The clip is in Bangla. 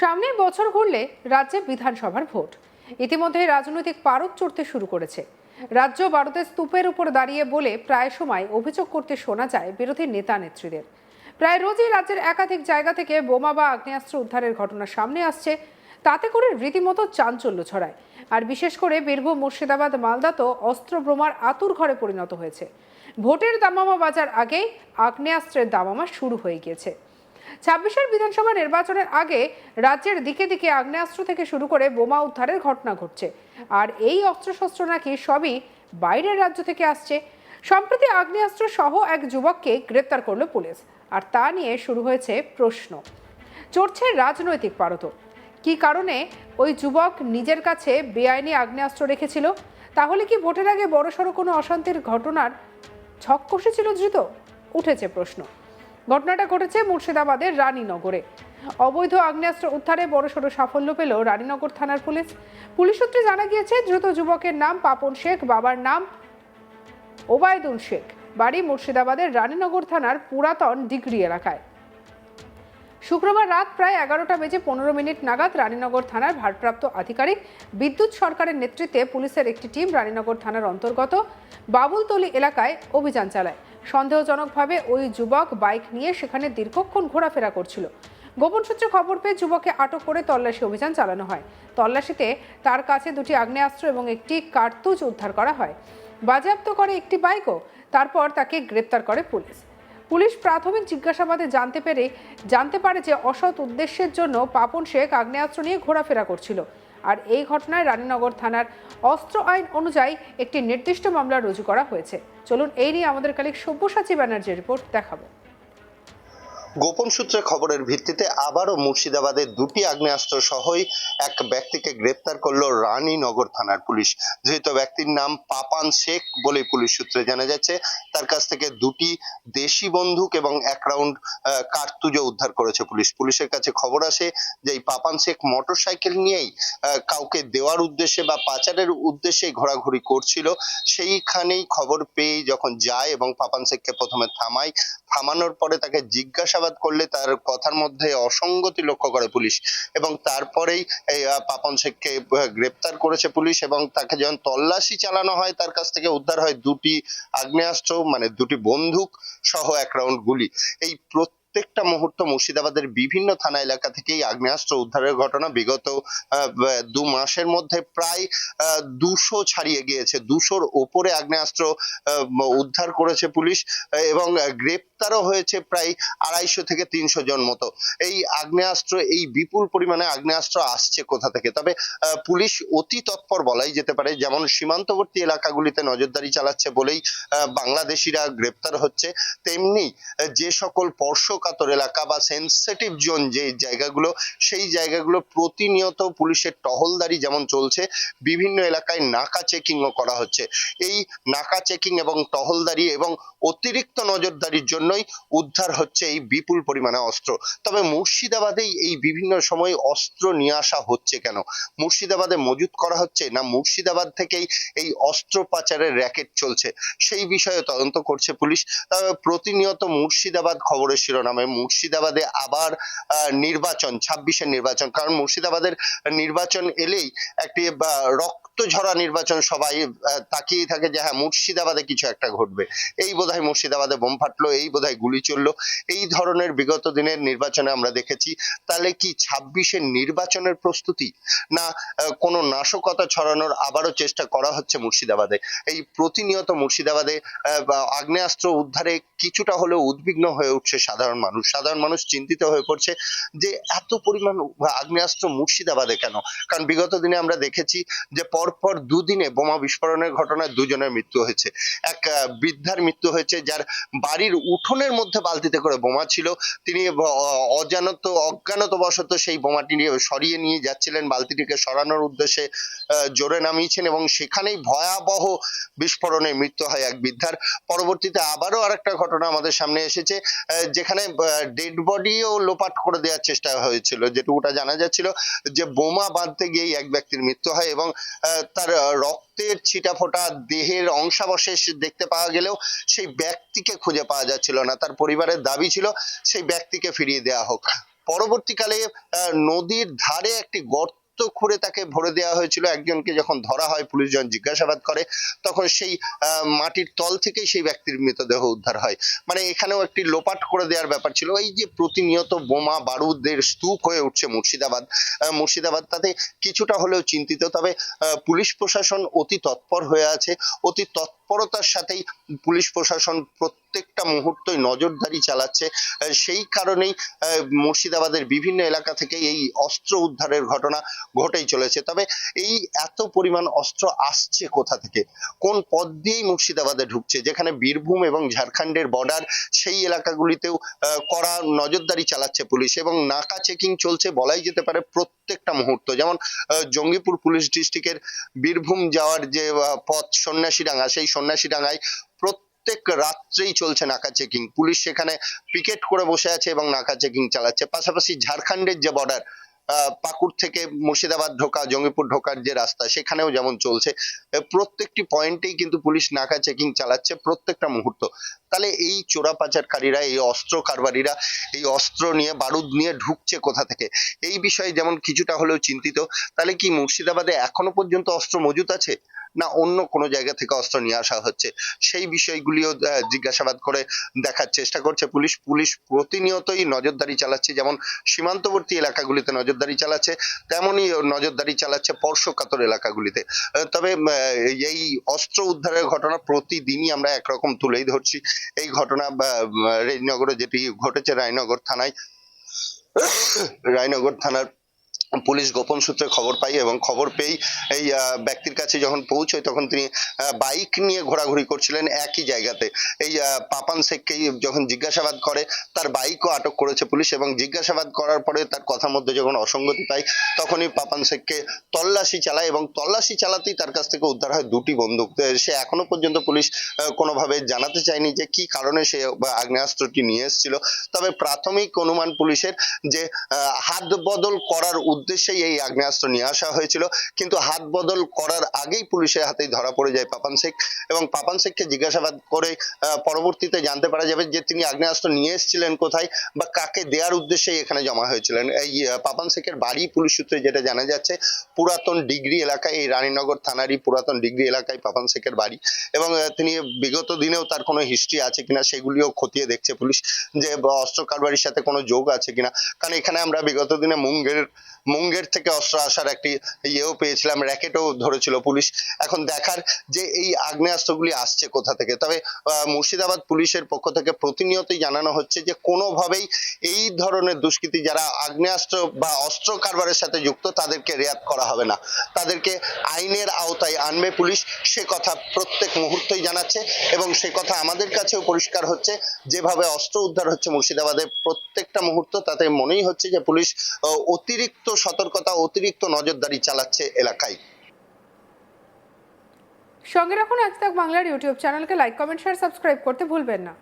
সামনের বছর ঘুরলে রাজ্যে বিধানসভার ভোট। ইতিমধ্যে রাজনৈতিক পারদ চড়তে শুরু করেছে। রাজ্য ভারতের স্তূপের উপর দাঁড়িয়ে বলে প্রায় সময় অভিযোগ করতে শোনা যায় বিরোধী নেতা নেত্রীদের। প্রায় রোজই রাজ্যের একাধিক জায়গা থেকে বোমা বা আগ্নেয়াস্ত্র উদ্ধারের ঘটনা সামনে আসছে। তাতে করে রীতিমতো চাঞ্চল্য ছড়ায়। আর বিশেষ করে বীরভূম, মুর্শিদাবাদ, মালদা তো অস্ত্র বোমার আতুর ঘরে পরিণত হয়েছে। ভোটের দামামা বাজার আগেই আগ্নেয়াস্ত্রের দামামা শুরু হয়ে গিয়েছে। ছাব্বিশের বিধানসভা নির্বাচনের আগে রাজ্যের দিকে দিকে আগ্নেয়াস্ত্র থেকে শুরু করে বোমা উদ্ধারের ঘটনা ঘটছে। আর এই অস্ত্রশস্ত্র নাকি সবই বাইরের রাজ্য থেকে আসছে। সম্প্রতি আগ্নেয়াস্ত্র সহ এক যুবককে গ্রেপ্তার করল পুলিশ। আর তা নিয়ে শুরু হয়েছে প্রশ্ন। চড়ছে রাজনৈতিক পারত কি কারণে ওই যুবক নিজের কাছে বেআইনি আগ্নেয়াস্ত্র রেখেছিল? তাহলে কি ভোটের আগে বড়সড় কোনো অশান্তির ঘটনার ছক কষেছিল ধৃত? উঠেছে প্রশ্ন। ঘটনাটা ঘটেছে মুর্শিদাবাদের রানীনগরে। অবৈধ আগ্নেয়াস্ত্র উদ্ধারে বড়সড় সাফল্য পেল রানীনগর থানার পুলিশ। পুলিশ সূত্রে জানা গিয়েছে, ধৃত যুবকের নাম পাপন শেখ, বাবার নাম ওবায়দুল শেখ। বাড়ি মুর্শিদাবাদের রানীনগর থানার পুরাতন ডিগ্রি এলাকায়। শুক্রবার রাত প্রায় এগারোটা বেজে পনেরো মিনিট নাগাদ রানীনগর থানার ভারপ্রাপ্ত আধিকারিক বিদ্যুৎ সরকারের নেতৃত্বে পুলিশের একটি টিম রানীনগর থানার অন্তর্গত বাবুলতলি এলাকায় অভিযান চালায়। সন্দেহজনকভাবে ওই যুবক বাইক নিয়ে সেখানে দীর্ঘক্ষণ ঘোরাফেরা করছিল। গোপন সূত্রে খবর পেয়ে যুবককে আটক করে তল্লাশি অভিযান চালানো হয়। তল্লাশিতে তার কাছে দুটি আগ্নেয়াস্ত্র এবং একটি কার্তুজ উদ্ধার করা হয়। বাজেয়াপ্ত করে একটি বাইকও, তারপর তাকে গ্রেপ্তার করে পুলিশ। পুলিশ প্রাথমিক জিজ্ঞাসাবাদে জানতে পেরে, জানতে পারে যে অসৎ উদ্দেশ্যের জন্য পাপন শেখ আগ্নেয়াস্ত্র নিয়ে ঘোরাফেরা করছিল। আর এই ঘটনায় রানীনগর থানার অস্ত্র আইন অনুযায়ী একটি নির্দিষ্ট মামলা রুজু করা হয়েছে। চলুন, এই নিয়ে আমাদের কালিক সব্যসাচী ব্যানার্জির রিপোর্ট দেখাবো। গোপন সূত্রে খবরের ভিত্তিতে আবারও মুর্শিদাবাদে দুটি আগ্নেয়াস্ত্র সহই এক ব্যক্তিকে গ্রেপ্তার করল রানীনগর থানার পুলিশ। ধৃত ব্যক্তির নাম পাপান শেখ বলে পুলিশ সূত্রে জানা যাচ্ছে, তার কাছ থেকে দুটি দেশি বন্দুক এবং এক রাউন্ড কার্তুজও উদ্ধার করেছে পুলিশ। পুলিশের কাছে খবর আসে যে এই পাপান শেখ মোটর সাইকেল নিয়েই কাউকে দেওয়ার উদ্দেশ্যে বা পাচারের উদ্দেশ্যে ঘোরাঘুরি করছিল। সেইখানেই খবর পেয়ে যখন যায় এবং পাপান শেখকে প্রথমে থামায়, থামানোর পরে তাকে জিজ্ঞাসাবাদ করলে তার কথার মধ্যে অসঙ্গতি লক্ষ্য করে পুলিশ। এবং তারপরেই পাপন শেখকে গ্রেপ্তার করেছে পুলিশ এবং তাকে যখন তল্লাশি চালানো হয়, তার কাছ থেকে উদ্ধার হয় দুটি আগ্নেয়াস্ত্র মানে দুটি বন্দুক সহ এক রাউন্ড গুলি। এই প্রত্যেকটা মুহূর্ত মুর্শিদাবাদের বিভিন্ন থানা এলাকা থেকেই আগ্নেয়াস্ত্র উদ্ধারের ঘটনা। বিগত দু মাসের মধ্যে প্রায় দুশো ছাড়িয়ে গিয়েছে। দুশোর ওপরে আগ্নেয়াস্ত্র উদ্ধার করেছে পুলিশ এবং গ্রেপ্তারও হয়েছে প্রায় আড়াইশো থেকে তিনশো জন মতো। এই আগ্নেয়াস্ত্র, এই বিপুল পরিমাণে আগ্নেয়াস্ত্র আসছে কোথা থেকে? তবে পুলিশ অতি তৎপর বলাই যেতে পারে, যেমন সীমান্তবর্তী এলাকাগুলিতে নজরদারি চালাচ্ছে বলেই বাংলাদেশিরা গ্রেপ্তার হচ্ছে। তেমনি যে সকল স্পর্শকাতর এলাকা বা সেন্সিটিভ জোন যে জায়গাগুলো, সেই জায়গাগুলো প্রতিনিয়ত পুলিশের টহলদারি যেমন চলছে, বিভিন্ন এলাকায় নাকা চেকিংও করা হচ্ছে। এই নাকা চেকিং এবং টহলদারি এবং অতিরিক্ত নজরদারির জন্যই উদ্ধার হচ্ছে এই বিপুল পরিমাণে অস্ত্র। তবে মুর্শিদাবাদেই এই বিভিন্ন সময় অস্ত্র নিয়ে আসা হচ্ছে কেন? মুর্শিদাবাদে মজুত করা হচ্ছে না মুর্শিদাবাদ থেকেই এই অস্ত্র পাচারের র্যাকেট চলছে? সেই বিষয়ে তদন্ত করছে পুলিশ। তবে প্রতিনিয়ত মুর্শিদাবাদ খবরের শিরোনামে মুর্শিদাবাদে আবার নির্বাচন ছাব্বিশের নির্বাচন। কারণ মুর্শিদাবাদের নির্বাচন এলেই একটি রক্ত ঝরা নির্বাচন সবাই তাকিয়ে থাকে যে হ্যাঁ মুর্শিদাবাদে কিছু একটা ঘটবে। এই বোধহয় মুর্শিদাবাদে বোম ফাটলো, এই বোধহয় গুলি চলল। এই ধরনের বিগত দিনের নির্বাচনে আমরা দেখেছি। তাহলে কি ছাব্বিশের নির্বাচনের প্রস্তুতি না কোনো নাশকতা ছড়ানোর আবারও চেষ্টা করা হচ্ছে মুর্শিদাবাদে? এই প্রতিনিয়ত মুর্শিদাবাদে আগ্নেয়াস্ত্র উদ্ধারে কিছুটা হলেও উদ্বিগ্ন হয়ে উঠছে সাধারণ মানুষ। সাধারণ মানুষ চিন্তিত হয়ে পড়ছে যে এত পরিমাণ আগ্নেয়াস্ত্র মুর্শিদাবাদে কেন? কারণ বিগত দিনে আমরা দেখেছি যে পরপর দুদিনে বোমা বিস্ফোরণের ঘটনায় দুজনের মৃত্যু হয়েছে। এক বৃদ্ধার মৃত্যু হয়েছে যার বাড়ির উঠোনের মধ্যে বালতিতে করে বোমা ছিল। তিনি অজানত, অজ্ঞানতবশত সেই বোমাটি নিয়ে সরিয়ে নিয়ে যাচ্ছিলেন বালতিটিকে সরানোর উদ্দেশ্যে জোরে নামিয়েছেন এবং সেখানেই ভয়াবহ বিস্ফোরণে মৃত্যু হয় এক বৃদ্ধার। পরবর্তীতে আবারও আরেকটা ঘটনা আমাদের সামনে এসেছে যেখানে ডেড বডিও লোপাট করে দেওয়ার চেষ্টা হয়েছিল। যেটুকুটা জানা যাচ্ছিল যে বোমা বাঁধতে গিয়েই এক ব্যক্তির মৃত্যু হয় এবং তার রক্তের রক্তের ছিটাফোঁটা, দেহের অংশাবশেষ দেখতে পাওয়া গেলেও সেই ব্যক্তিকে খুঁজে পাওয়া যাচ্ছিল না। তার পরিবারের দাবি ছিল সেই ব্যক্তিকে ফিরিয়ে দেওয়া হোক। পরবর্তীকালে নদীর ধারে একটি গর্ত খুঁড়ে তাকে ভরে দেওয়া হয়েছিল। একজনকে যখন ধরা হয়, পুলিশ যখন জিজ্ঞাসাবাদ করে, তখন সেই মাটির তল থেকেই সেই ব্যক্তির মৃতদেহ উদ্ধার হয়। মানে এখানেও একটি লোপাট করে দেওয়ার ব্যাপার ছিল। এই যে প্রতিনিয়ত বোমা, বারুদের স্তূপ হয়ে উঠছে মুর্শিদাবাদ মুর্শিদাবাদ, তাতে কিছুটা হলেও চিন্তিত। তবে পুলিশ প্রশাসন অতি তৎপর হয়ে আছে। অতি তৎপরতার সাথেই পুলিশ প্রশাসন প্রত্যেকটা মুহূর্তই নজরদারি চালাচ্ছে। সেই কারণেই মুর্শিদাবাদের বিভিন্ন এলাকা থেকে এই অস্ত্র উদ্ধারের ঘটনা ঘটেই চলেছে। তবে এই এত পরিমাণ অস্ত্র আসছে কোথা থেকে? কোন পথ দিয়েই মুর্শিদাবাদে ঢুকছে? যেখানে বীরভূম এবং ঝাড়খণ্ডের বর্ডার সেই এলাকাগুলিতেও কড়া নজরদারি চালাচ্ছে পুলিশ এবং নাকা চেকিং চলছে বলাই যেতে পারে প্রত্যেকটা মুহূর্ত। যেমন জঙ্গিপুর পুলিশ ডিস্ট্রিক্টের বীরভূম যাওয়ার যে পথ সন্ন্যাসীডাঙ্গা, সেই সন্ন্যাসীডাঙ্গায় প্রত্যেক রাত্রেই চলছে নাকা চেকিং পুলিশ সেখানে পিকেট করে বসে আছে এবং নাকা চেকিং চালাচ্ছে। পাশাপাশি ঝাড়খণ্ডের যে বর্ডার পাকুড় থেকে মুর্শিদাবাদ ঢোকা, জঙ্গিপুর ঢোকার যে রাস্তা, সেখানেও যেমন চলছে প্রত্যেকটি পয়েন্টেই কিন্তু পুলিশ নাকা চেকিং চালাচ্ছে প্রত্যেকটা মুহূর্ত। তাহলে এই চোরা পাচারকারীরা, এই অস্ত্র কারবারিরা, এই অস্ত্র নিয়ে, বারুদ নিয়ে ঢুকছে কোথা থেকে? এই বিষয়ে যেমন কিছুটা হলেও চিন্তিত, তাহলে কি মুর্শিদাবাদে এখনও পর্যন্ত অস্ত্র মজুত আছে? না অন্য কোনো জায়গা থেকে অস্ত্র নিয়ে আসা হচ্ছে? সেই বিষয়গুলিও জিজ্ঞাসাবাদ করে দেখার চেষ্টা করছে পুলিশ। পুলিশ প্রতিনিয়তই নজরদারি চালাচ্ছে, যেমন সীমান্তবর্তী এলাকাগুলিতে নজরদারি চালাচ্ছে তেমনই নজরদারি চালাচ্ছে পর্শ্বকাতর এলাকাগুলিতে। তবে এই অস্ত্র উদ্ধারের ঘটনা প্রতিদিনই আমরা একরকম তুলেই ধরছি। এই ঘটনা উম, যেটি ঘটেছে রায়নগর থানায় রায়নগর থানার পুলিশ গোপন সূত্রে খবর পাই এবং খবর পেয়েই এই ব্যক্তির কাছে যখন পৌঁছয় তখন তিনি বাইক নিয়ে ঘোরাঘুরি করছিলেন একই জায়গাতে। এই পাপান শেখকেই যখন জিজ্ঞাসাবাদ করে, তার বাইকও আটক করেছে পুলিশ এবং জিজ্ঞাসাবাদ করার পরে তার কথার মধ্যে যখন অসঙ্গতি পায় তখনই পাপান শেখকে তল্লাশি চালায় এবং তল্লাশি চালাতেই তার কাছ থেকে উদ্ধার হয় দুটি বন্দুক। সে এখনও পর্যন্ত পুলিশ কোনোভাবে জানাতে চায়নি যে কি কারণে সে আগ্নেয়াস্ত্রটি নিয়ে এসেছিল। তবে প্রাথমিক অনুমান পুলিশের যে হাত বদল করার উদ্দেশ্যেই এই আগ্নেয়াস্ত্র নিয়ে আসা হয়েছিল। কিন্তু হাত বদল করার আগেই পুলিশের হাতেই ধরা পড়ে যায় পাপান শেখ। এবং পাপান শেখকে জিজ্ঞাসাবাদ করে পরবর্তীতে জানতে পারা যাবে যে তিনি আগ্নেয়াস্ত্র নিয়ে এসেছিলেন কোথায় বা কাকে দেওয়ার উদ্দেশ্যেই এখানে জমা হয়েছিলেন। এই পাপান শেখের বাড়ি পুলিশ সূত্রে যেটা জানা যাচ্ছে পুরাতন ডিগ্রি এলাকায় এই রানীনগর থানারই পুরাতন ডিগ্রি এলাকায় পাপান শেখের বাড়ি। এবং তিনি বিগত দিনেও তার কোনো হিস্ট্রি আছে কিনা সেগুলিও খতিয়ে দেখছে পুলিশ যে অস্ত্র কারবারির সাথে কোনো যোগ আছে কিনা। কারণ এখানে আমরা বিগত দিনে মুঙ্গের মুঙ্গের থেকে অস্ত্র আসার একটি ইয়েও পেয়েছিলাম, র্যাকেটও ধরেছিল পুলিশ। এখন দেখার যে এই আগ্নেয়াস্ত্রগুলি আসছে কোথা থেকে। তবে মুর্শিদাবাদ পুলিশের পক্ষ থেকে প্রতিনিয়তই জানানো হচ্ছে যে কোনোভাবেই এই ধরনের দুষ্কৃতী যারা আগ্নেয়াস্ত্র বা অস্ত্র কারবারের সাথে যুক্ত, তাদেরকে রেয়াত করা হবে না। তাদেরকে আইনের আওতায় আনবে পুলিশ, সে কথা প্রত্যেক মুহূর্তেই জানাচ্ছে এবং সে কথা আমাদের কাছেও পরিষ্কার হচ্ছে। যেভাবে অস্ত্র উদ্ধার হচ্ছে মুর্শিদাবাদের প্রত্যেকটা মুহূর্ত, তাতে মনেই হচ্ছে যে পুলিশ অতিরিক্ত সতর্কতা অতিরিক্ত নজরদারি চালাচ্ছে এলাকায়। সঙ্গে রাখুন আজ বাংলার ইউটিউব চ্যানেলকে লাইক কমেন্ট শেয়ার সাবস্ক্রাইব করতে ভুলবেন না।